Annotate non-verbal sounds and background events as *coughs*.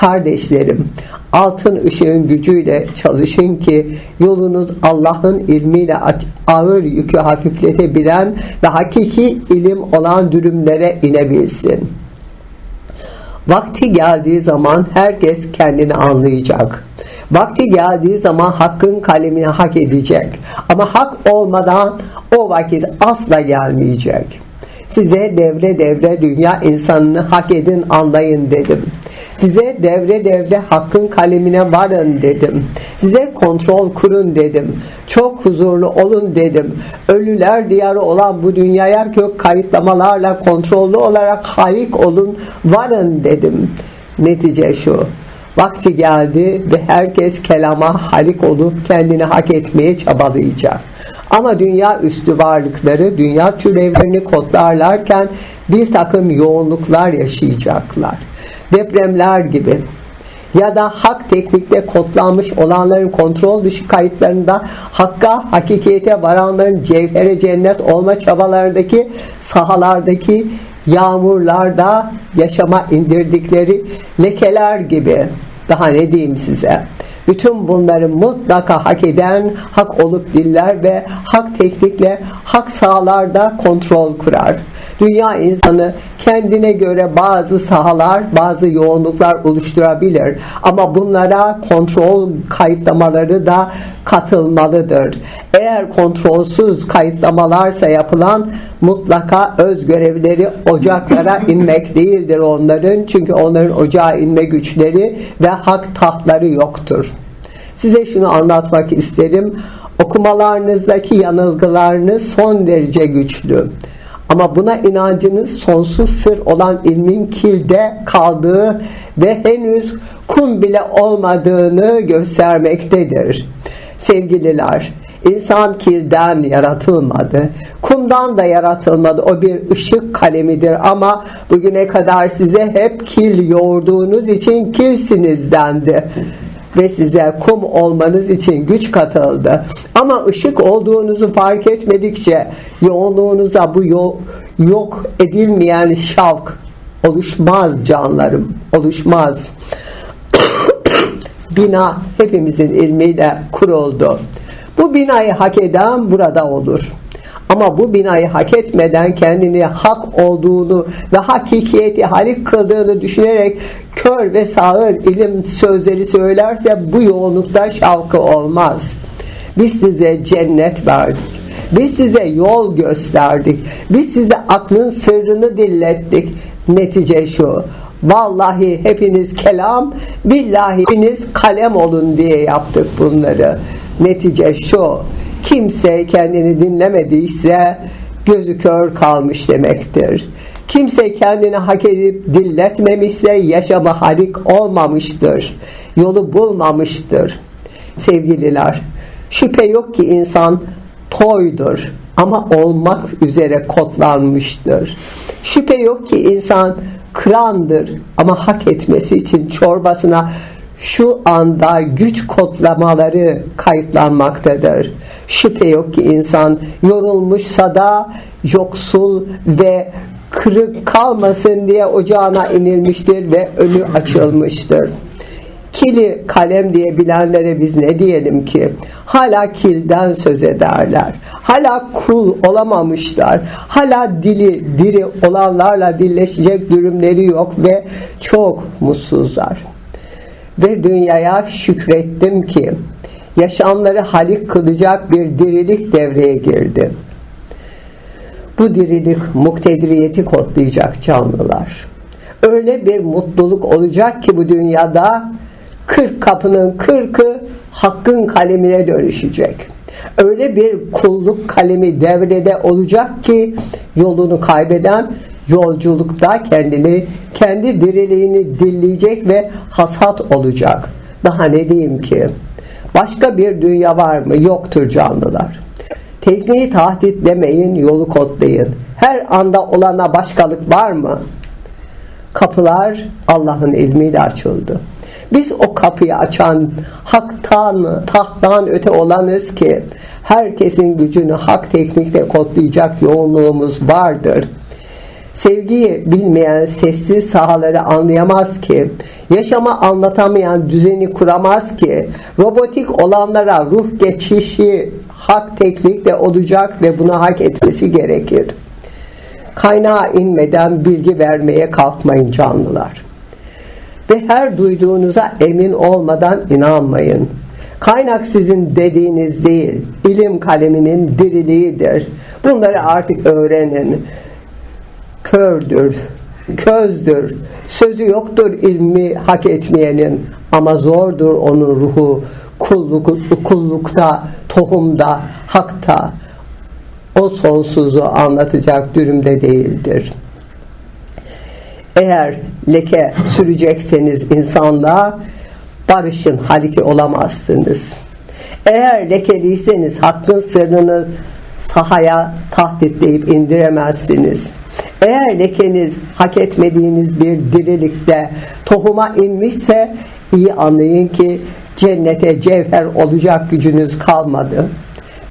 Kardeşlerim, altın ışığın gücüyle çalışın ki yolunuz Allah'ın ilmiyle ağır yükü hafifletebilen ve hakiki ilim olan dürümlere inebilsin. Vakti geldiği zaman herkes kendini anlayacak. Vakti geldiği zaman hakkın kalemini hak edecek. Ama hak olmadan o vakit asla gelmeyecek. Size devre devre dünya insanını hak edin anlayın dedim. Size devre devre hakkın kalemine varın dedim. Size kontrol kurun dedim. Çok huzurlu olun dedim. Ölüler diyarı olan bu dünyaya gök kayıtlamalarla kontrollü olarak halik olun varın dedim. Netice şu. Vakti geldi ve herkes kelama halik olup kendini hak etmeye çabalayacak. Ama dünya üstü varlıkları dünya türevlerini kodlarlarken bir takım yoğunluklar yaşayacaklar. Depremler gibi ya da hak teknikte kodlanmış olanların kontrol dışı kayıtlarında hakka, hakikiyete varanların cevhere cennet olma çabalarındaki sahalardaki yağmurlarda yaşama indirdikleri lekeler gibi daha ne diyeyim size bütün bunları mutlaka hak eden hak olup diller ve hak teknikle hak sahalarda kontrol kurar. Dünya insanı kendine göre bazı sahalar, bazı yoğunluklar oluşturabilir. Ama bunlara kontrol kayıtlamaları da katılmalıdır. Eğer kontrolsüz kayıtlamalarsa yapılan mutlaka öz görevleri ocaklara *laughs* inmek değildir onların. Çünkü onların ocağa inme güçleri ve hak tahtları yoktur. Size şunu anlatmak isterim. Okumalarınızdaki yanılgılarınız son derece güçlü. Ama buna inancınız sonsuz sır olan ilmin kilde kaldığı ve henüz kum bile olmadığını göstermektedir. Sevgililer, insan kilden yaratılmadı. Kumdan da yaratılmadı. O bir ışık kalemidir ama bugüne kadar size hep kil yoğurduğunuz için kilsiniz dendi ve size kum olmanız için güç katıldı. Ama ışık olduğunuzu fark etmedikçe yoğunluğunuza bu yok edilmeyen şavk oluşmaz canlarım, oluşmaz. *coughs* Bina hepimizin ilmiyle kuruldu. Bu binayı hak eden burada olur. Ama bu binayı hak etmeden kendini hak olduğunu ve hakikiyeti halik kıldığını düşünerek kör ve sağır ilim sözleri söylerse bu yoğunlukta şavkı olmaz. Biz size cennet verdik. Biz size yol gösterdik. Biz size aklın sırrını dillettik. Netice şu. Vallahi hepiniz kelam, billahi hepiniz kalem olun diye yaptık bunları. Netice şu Kimse kendini dinlemediyse gözü kör kalmış demektir. Kimse kendini hak edip dilletmemişse yaşamı halik olmamıştır. Yolu bulmamıştır. Sevgililer, şüphe yok ki insan toydur ama olmak üzere kodlanmıştır. Şüphe yok ki insan kırandır ama hak etmesi için çorbasına şu anda güç kodlamaları kayıtlanmaktadır. Şüphe yok ki insan yorulmuşsa da yoksul ve kırık kalmasın diye ocağına inilmiştir ve önü açılmıştır. Kili kalem diye bilenlere biz ne diyelim ki? Hala kilden söz ederler. Hala kul olamamışlar. Hala dili diri olanlarla dilleşecek durumları yok ve çok mutsuzlar ve dünyaya şükrettim ki yaşamları halik kılacak bir dirilik devreye girdi. Bu dirilik muktediriyeti kodlayacak canlılar. Öyle bir mutluluk olacak ki bu dünyada kırk kapının kırkı hakkın kalemine dönüşecek. Öyle bir kulluk kalemi devrede olacak ki yolunu kaybeden yolculukta kendini, kendi diriliğini dilleyecek ve hasat olacak. Daha ne diyeyim ki? Başka bir dünya var mı? Yoktur canlılar. Tekniği tahdit demeyin, yolu kodlayın. Her anda olana başkalık var mı? Kapılar Allah'ın ilmiyle açıldı. Biz o kapıyı açan haktan, tahttan öte olanız ki herkesin gücünü hak teknikte kodlayacak yoğunluğumuz vardır Sevgiyi bilmeyen sessiz sahaları anlayamaz ki, yaşama anlatamayan düzeni kuramaz ki, robotik olanlara ruh geçişi hak teknikle olacak ve bunu hak etmesi gerekir. Kaynağa inmeden bilgi vermeye kalkmayın canlılar. Ve her duyduğunuza emin olmadan inanmayın. Kaynak sizin dediğiniz değil, ilim kaleminin diriliğidir. Bunları artık öğrenin kördür, közdür, sözü yoktur ilmi hak etmeyenin ama zordur onun ruhu kulluk, kullukta, tohumda, hakta o sonsuzu anlatacak durumda değildir. Eğer leke sürecekseniz insanlığa barışın haliki olamazsınız. Eğer lekeliyseniz hakkın sırrını sahaya tahditleyip indiremezsiniz. Eğer lekeniz hak etmediğiniz bir dirilikte tohuma inmişse iyi anlayın ki cennete cevher olacak gücünüz kalmadı.